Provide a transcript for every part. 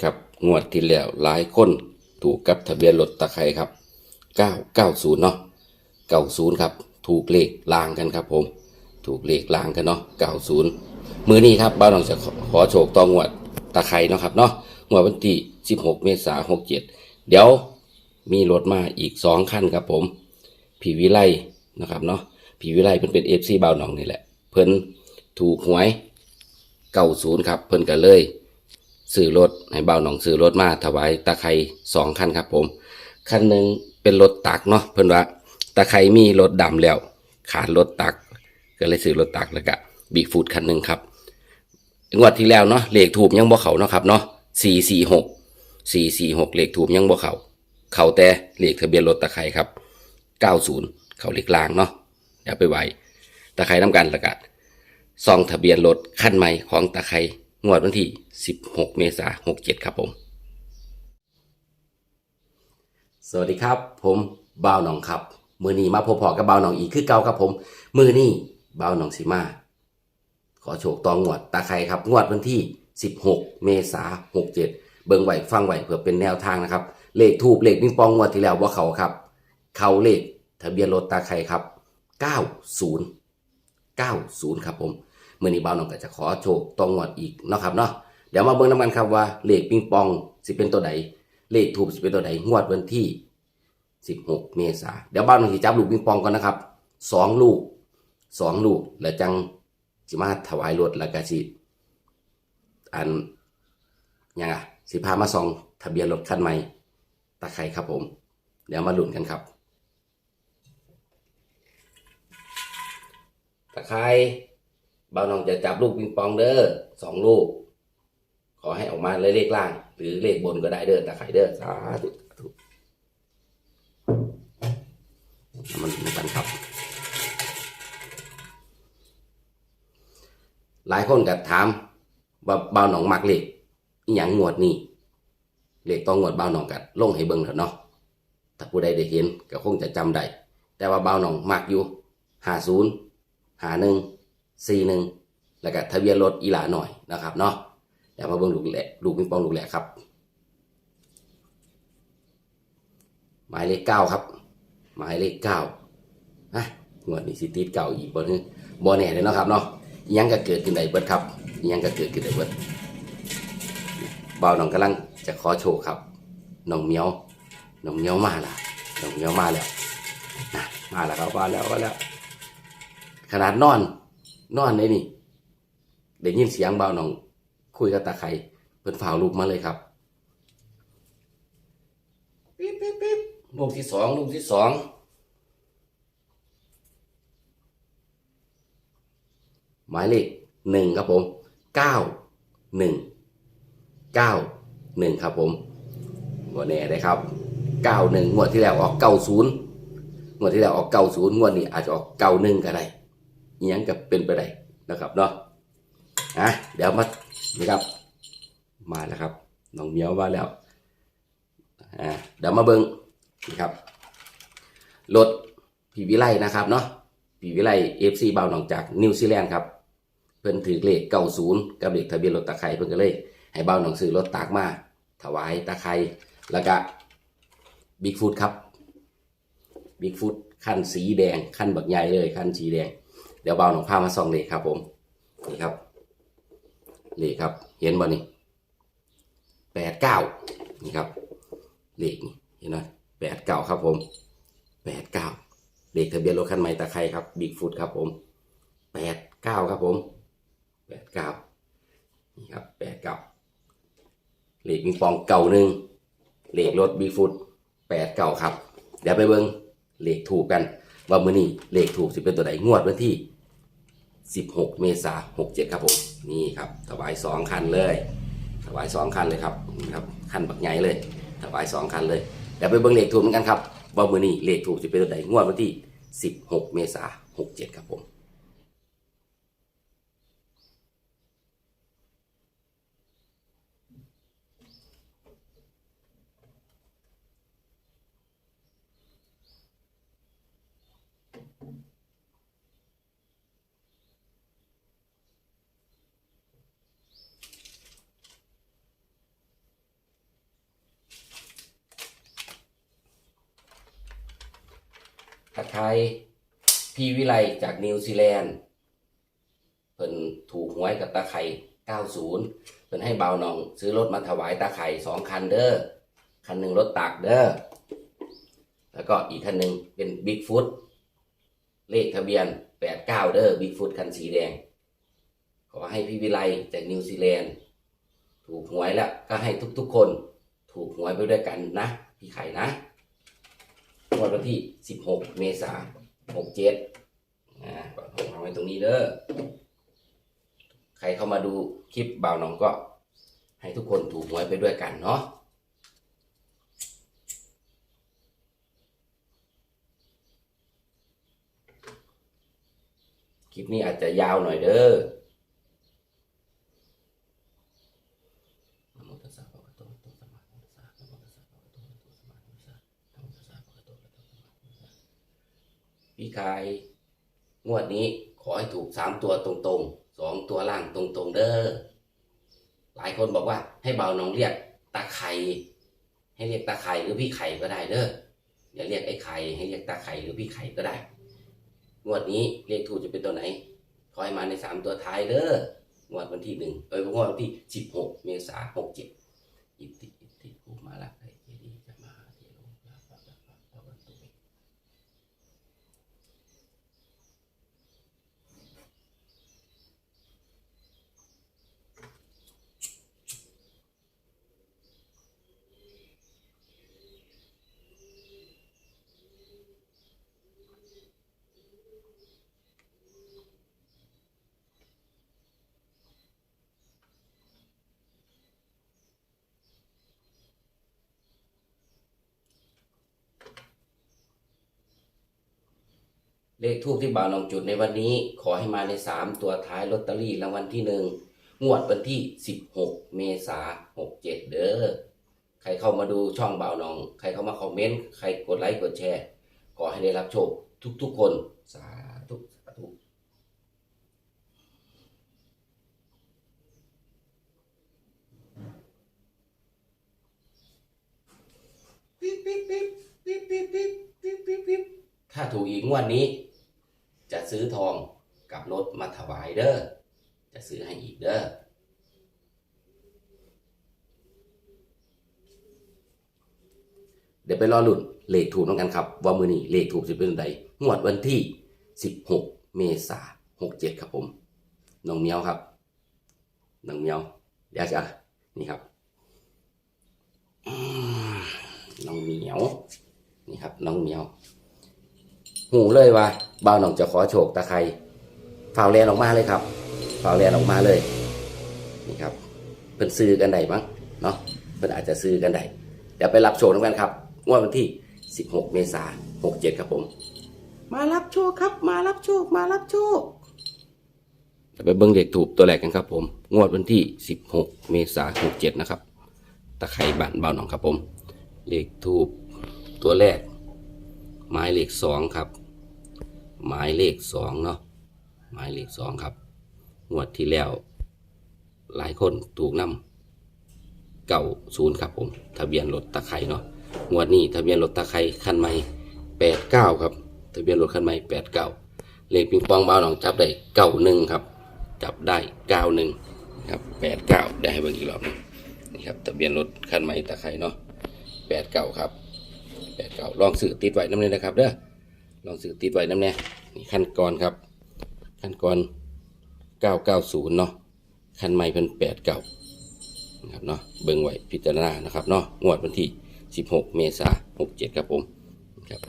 ครับงวดที่แล้วหลายคนถูกกับทะเบียนรถตะไคร่ครับ 990 เนาะ90 ครับ ถูกเลขลางกันครับผม ถูกเลขลางกันเนาะ90 มือนี้ครับบ้านหนองจะขอโชคต่องวดตะไคร่เนาะครับเนาะงวดวันที่ 16 เมษายน67 เดี๋ยวมีรถมาอีก 2 คันครับผม ผีวิไลนะครับเนาะผีวิไลเพิ่นเป็น FC บ้าวหนองนี่แหละ เพิ่นถูกหวย 90 ครับ เพิ่นก็เลย ซื้อรถให้เบาหนองซื้อรถมาถวายตะไคร่สองคันครับผมคันหนึ่งเป็นรถตักเนาะเพิ่อนว่าตะไคร่มีรถดำแล้ว ขาดรถตัก ก็เลยซื้อรถตักแล้วก็บิ๊กฟูดคันหนึ่งครับงวดที่แล้วเนาะเลขถูกยังบ่เขาเนาะครับเนาะสี่สี่หกสี่สี่หกเลขถูกยังบ่เขาเขาแต่เลขทะเบียนรถตะไคร่ครับเก้าศูนย์เขาเลขลางเนาะเดี๋ยวไปไหวตะไคร่น้ำกันแล้วก็ซองทะเบียนรถคันใหม่ของตะไคร่ งวดวันที่ 16 เมษายน 67 ครับผม สวัสดีครับ ผมบ่าวหนองครับ มือนี้มาพบพอกับบ่าวหนองอีกคือเก่าครับผม มือนี้บ่าวหนองสิมา ขอโชคตองงวดตาไครครับ งวดวันที่ 16 เมษายน 67 เบิ่งไหวฟังไหวเพื่อเป็นแนวทางนะครับ เลขทูบเลขปิงปองงวดที่แล้วว่าเขาครับ เขาเลขทะเบียนรถตาไครครับ 90 90 ครับผม มื่อนี้บ่าวน้องก็จะขอโชคตองงวดอีกเนาะครับเนาะเดี๋ยวมาเบิ่งนำกันครับว่าเลขปิงปองสิเป็นตัวใดเลขถูกสิเป็นตัวใดงวดวันที่ 16 เมษาเดี๋ยวบ่าน้องสิจับลูกปิงปองก่อนนะครับสองลูกสองลูกแล้วจังสิมาถวายรถแล้วก็สิอันยังอะสิพามาส่องทะเบียนรถคันใหม่ตะไคร่ครับผม เดี๋ยวมาลุ้นกันครับตะไคร้ บ่าวน้องจะจับลูกปิงปองเด้อสองลูก ขอให้ออกมาเลยเลขล่าง หรือเลขบนก็ได้เด้อตะไคร้เด้อสาธุสาธุมันเหมือนกันครับ หลายคนก็ถามว่าบ่าวหนองมักเลขอีหยังงวดนี้เลขต้องงวดบ่าวหนองกัดลงให้เบิ่งเถอะเนาะถ้าผู้ใดได้เห็นก็คงจะจำได้แต่ว่าบ่าวหนองมักอยู่ห้าศูนย์หาหนึ่ง สี่หนึ่งแล้วก็ทะเบียนรถอีหลาหน่อยนะครับเนาะเดี๋ยวมาเบิ่งลูกแหละลูกปิงปองลูกแหละครับ หมายเลขเก้าครับ หมายเลขเก้าฮะงวดนี้สิติดเก่าอีกบ่นึงบ่แน่เลยเนาะครับเนาะอิหยังก็เกิดขึ้นได้เบิดครับยังก็เกิดขึ้นได้เบิดบ่าวน้องกำลังจะขอโชว์ครับน้องเมียวน้องเมียวมาละน้องเมียวมาแล้วนะมาแล้วครับมาแล้วมาแล้ว ขนาดนอน นอนได้นี่ได้ยินเสียงเบาหนอง คุยกับตาไคร่เพิ่นฝ่าลูกมาเลยครับปิ๊บปิ๊บปิ๊บลูกที่สองลูกที่สองหมายเลขหนึ่งครับผมเก้าหนึ่งเก้าหนึ่งครับผมวันนี้ได้ครับเก้าหนึ่งงวดที่แล้วออกเก้าศูนย์งวดที่แล้วออกเก้าศูนย์งวดนี้อาจจะออกเก้าหนึ่งก็ได้ ยังกับเป็นไปได้นะครับเนาะอะเดี๋ยวมานี่ครับ มาแล้วครับน้องเมียวมาแล้วอ่าเดี๋ยวมาเบิ้งนี่ครับรถผีวิไลนะครับเนาะผีวิไลเอฟซีบาวหนองจากนิวซีแลนด์ครับเพิ่นถือเลขเก้าศูนย์กับเลขทะเบียนรถตะไคร่เพิ่นก็เลยให้เบาหนองซื้อรถตากมาถวายตะไคร่แล้วก็บิ๊กฟูดครับบิ๊กฟูดขั้นสีแดงขั้นบักใหญ่เลยขั้นสีแดง เดี๋ยวเบาหนองผ้ามาส่องเลขครับ ผมนี่ครับเลขครับ เห็นบ่นี่แปดเก้านี่ครับเลขนี่เห็นไหมแปดเก้าครับผมแปดเก้าเลขทะเบียนรถคันใหม่ตะไคร่ครับบิ๊กฟุตครับผมแปดเก้าครับผมแปดเก้านี่ครับแปดเก้าเลขมีฟองเก่าหนึ่งเลขรถบิ๊กฟุตแปดเก้าครับ เดี๋ยวไปเบิ้งเลขถูกกัน ว่ามื้อนี้เลขถูกสิเป็นตัวใดงวดวันที่ 16 เมษายน67 ครับผม นี่ครับถวาย 2 คันเลย ถวาย 2 คันเลยครับนี่ครับคันบักใหญ่เลย ถวาย 2 คันเลยเดี๋ยวไปเบิ่งเลขถูกเหมือนกันครับว่ามือนี้เลขถูกจะเป็นตัวใดงวดวันที่ 16 เมษายน67 ครับผม ส ไข่พี่วิไลจากนิวซีแลนด์เพิ่นถูกหวยกับตาไข่90 เพิ่นให้เบาวน้อง ซื้อรถมาถวายตาไข่สองคันเด้อคันหนึ่งรถตักเด้อแล้วก็อีกคันหนึ่งเป็นบิ๊กฟุตเลขทะเบียน 89 เด้อบิ๊กฟุตคันสีแดง ขอให้พี่วิไลจากนิวซีแลนด์ถูกหวยแล้วก็ให้ทุกๆคน ถูกหวยไปด้วยกันนะ พี่ไข่นะ งวดวันที่ 16 เมษายน67นะผมเอาไว้ตรงนี้เด้อใครเข้ามาดูคลิปบ่าวน้องก็ ให้ทุกคนถูกหวยไปด้วยกันเนาะคลิปนี้อาจจะยาวหน่อยเด้อ กาย งวดนี้ขอให้ถูกสามตัวตรงๆสองตัวล่างตรงๆเด้อหลายคนบอกว่าให้เบาน้องเรียกตาไข่ให้เรียกตาไข่หรือพี่ไข่ก็ได้เด้ออย่าเรียกไอ้ไข่ให้เรียกตาไข่หรือพี่ไข่ก็ได้งวดนี้เลขถูกจะเป็นตัวไหน ขอให้มาในสามตัวท้ายเด้องวดวันที่หนึ่งเอ้ยงวดวันที่สิบหกเมษาหกเจ็ดอิติอิติภูมาละ เลขทูบที่บ่าวลองจุดในวันนี้ ขอให้มาในสามตัวท้ายลอตเตอรี่รางวัลที่หนึ่งงวดวันที่ 16 เมษา67 เด้อใครเข้ามาดูช่องบ่าวลอง ใครเข้ามาคอมเมนต์ใครกดไลค์กดแชร์ ขอให้ได้รับโชคทุกๆคนสาธุสาธุถ้าถูกอีกงวดนี้ ซื้อทองกับรถมาถวายเด้อ จะซื้อให้อีกเด้อ เดี๋ยวไปรอหลุ่นเลขถูกน้องกันครับ ว่ามือนี้เลขถูกจะเป็นใดงวดวันที่ 16 เมษา67 ครับผมน้องเมียวครับน้องเมียวเดี๋ยวจะนี่ครับน้องเหมียว นี่ครับ น้องเหมียว หูเลยว่า บ่าวน้องจะขอโชคตะไคร้ฝ่าวแลนออกมาเลยครับฝ่าวแลนออกมาเลยนี่ครับเพิ่นซื้อกันได้มั้งเนาะเพิ่นอาจจะซื้อกันได้เดี๋ยวไปรับโชคกันครับงวดวันที่ 16 เมษายน67 ครับผม มารับโชคครับ มารับโชค มารับโชค เดี๋ยวไปเบิ้งเลขถูกตัวแรกกันครับผม งวดวันที่ 16 เมษายน67 นะครับ ตะไคร้บ้านเบาหนองครับผม เลขทูบตัวแรก หมายเลขสองครับ หมายเลขสองเนาะหมายเลขสองครับ งวดที่แล้ว หลายคนถูกนำเก่าศูนย์ครับผม ทะเบียนรถตะไคร่เนาะงวดนี้ทะเบียนรถตะไคร่คันใหม่แปดเก้าครับ ทะเบียนรถคันใหม่แปดเก้าเลขปิงปองเบาหนองจับได้เก้าหนึ่งครับ จับได้เก้าหนึ่งครับแปดเก้าได้ให้เบิ่งอีกรอบนึงนี่ครับทะเบียนรถคันใหม่ตะไคร่เนาะแปดเก่าครับแปดเก่าลองสื่อติดไว้น้ำเลยนะครับเด้อ ลองสื่อติดไว้น้ำเนี่ยนี่ขั้นก่อนครับ ขั้นก่อนเก้าเก้าศูนย์เนาะคันใหม่เป็นแปดเก่านะครับเนาะเบิ่งไว้พิจารณานะครับเนาะงวดวันที่สิบหกเมษาหกเจ็ดครับผมครับ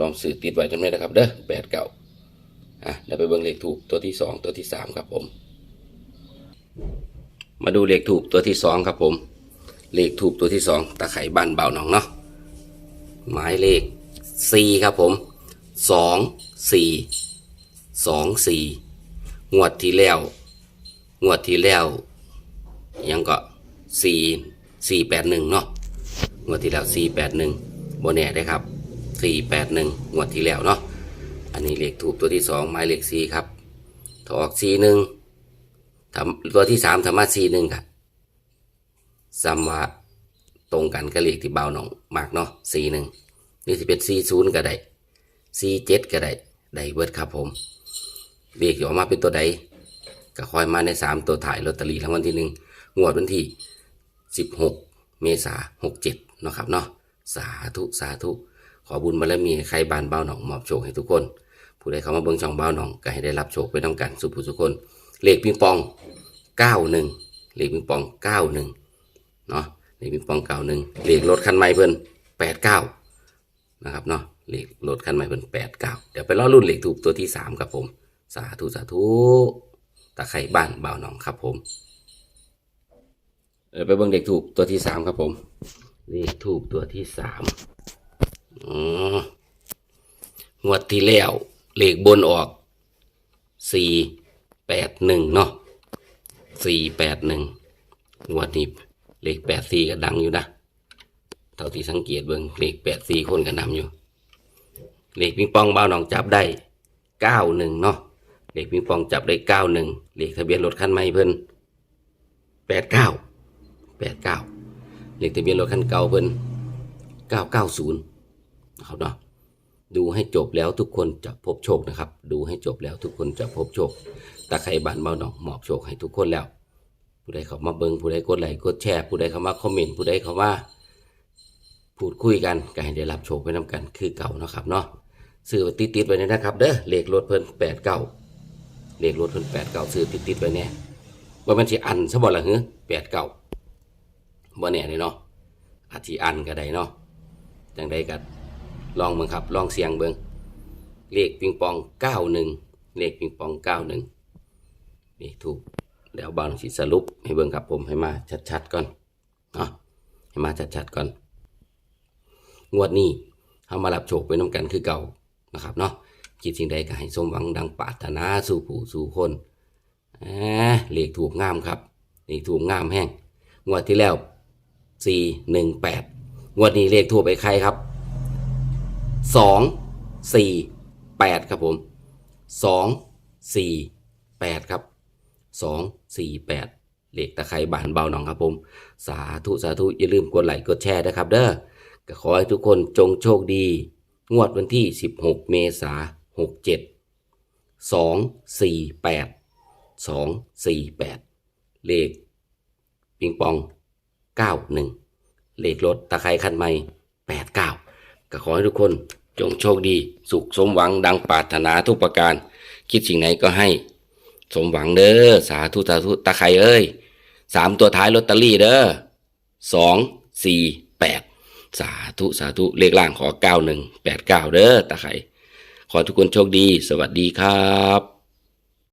ลองสื่อติดไว้น้ำเลยนะครับเด้อแปดเก่าอะเดี๋ยวไปเบิ่งเลขถูกตัวที่สองตัวที่สามครับผม มาดูเลขถูกตัวที่สองครับผมเลขถูกตัวที่สองตะไคร่บ้านเบาหนองเนาะหมายเลข สี่ครับผมสองสี่สองสี่งวดที่แล้ว งวดที่แล้ว ยังก็สี่สี่แปดหนึ่งเนาะงวดที่แล้วสี่แปดหนึ่งโบแน่ได้ครับสี่แปดหนึ่งงวดที่แล้วเนาะอันนี้เลขถูกตัวที่สองหมายเลขสี่ครับถออกสี่หนึ่งตัวที่สามธรรมะสี่หนึ่งค่ะซ้ำว่าตรงกันกับเลขที่เบาหน่องมากเนาะสี่หนึ่ง นี่จะเป็นสี่ศูนย์ก็ได้สี่เจ็ดก็ได้ได้เบิดครับผมเรียกออกมาเป็นตัวใดก็คอยมาในสามตัวถ่ายลอตเตอรี่รางวัลที่หนึ่งงวดวันที่สิบหกเมษาหกเจ็ดนาะครับเนาะสาธุสาธุขอบุญบารมีให้ใครบานเบ้าหนองมอบโชคให้ทุกคน ผู้ใดเข้ามาเบิ่งช่องเบ้าหนองก็ให้ได้รับโชคไปต้องกันสุขผู้ทุคนเลขปิงปองเก้าหนึ่งเลขปิงปองเก้าหนึ่งเนาะเลขปิงปองเก้าหนึ่งเลขรถคันใหม่เพิ่นแปดเก้า นะครับเนาะเลขรถคันใหม่เพิ่นแปดเก้าเดี๋ยวไปรอรุ่นเลขถูกตัวที่สามครับผม สาธุสาธุตะไคร่บ้านเบาหนองครับผมเออไปเบิ่งเลขถูกตัวที่สามครับผม เลขถูกตัวที่สามอ๋องวดที่แล้วเลขบนออกสี่แปดหนึ่งเนาะสี่แปดหนึ่งงวดนี้เลขแปดสี่ก็ดังอยู่นะ เท่าที่สังเกตเบิ่งเลขแปดสี่คนก็นำอยู่ เลขปิงปองเบ้าหนองจับได้เก้าหนึ่งเนาะเลขปิงปองจับได้เก้าหนึ่งเลขทะเบียนรถคันใหม่เพิ่นแปดเก้าแปดเก้าเลขทะเบียนรถคันเก่าเพิ่นเก้าเก้าศูนย์นะครับเนาะดูให้จบแล้วทุกคนจะพบโชคนะครับ ดูให้จบแล้วทุกคนจะพบโชคตาไคร่บานเบาหนองมอบโชคให้ทุกคนแล้ว ผู้ใดเข้ามาเบิงผู้ใดกดไลค์กดแชร์ผู้ใดเข้ามาคอมเมนต์ผู้ใดเข้ามา พูดคุยกันก็ให้ได้รับโชคไปนํกันคือเก่าเนาะครับเนาะซื้อไว้ติดๆไว้เนี่ยนะครับเด้อเลขรถเพิ่นแปดเก้าเลขรถเพิ่นแปดเก้าซื้อติดๆไว้เนี่ยว่ามันสิอันซะบ่ล่ะเฮ้แปดเก้าบ่แน่เลยเนาะอาจสิอันก็ได้เนาะจังใดก็ลองเบิ่งครับลองเสียงเบิ่งเลขปิงปองเก้าหนึ่งเลขปิงปองเก้าหนึ่งนี่ถูกแล้วบางสิสรุปให้เบิ่งครับผมให้มาชัดๆก่อนเนาะให้มาชัดๆก่อน งวดนี้เฮามารับโชคไปน้ำกันคือเก่านะครับเนาะคิดสิ่งใดก็ให้สมหวังดังปรารถนาสู่ผู้สู่คนเลขถูกงามครับเลขถูกงามแห้งงวดที่แล้วสี่หนึ่งแปดงวดนี้เลขถูกไปใครครับสองสี่แปดครับผมสองสี่แปดครับสองสี่แปดเลขตะไคร่บานเบาหนองครับผม สาธุสาธุอย่าลืมกดไลค์กดแชร์นะครับเด้อ ก็ขอให้ทุกคนจงโชคดี งวดวันที่ 16 เมษาหกเจ็ดสองสี่แปดสองสี่แปดเลขปิงปองเก้าหนึ่งเลขรถตะไคร่คันใหม่แปดเก้าก็ขอให้ทุกคนจงโชคดี สุขสมหวังดังปรารถนาทุกประการ คิดสิ่งไหนก็ให้ สมหวังเด้อสาธุสาธุตาไคร่เอ้ยสามตัวท้ายลอตเตอรี่เด้อสองสี่แปด สาธุสาธุเลขล่างขอเก้าหนึ่งแปดเก้าเด้อตาไข่ขอทุกคนโชคดี สวัสดีครับ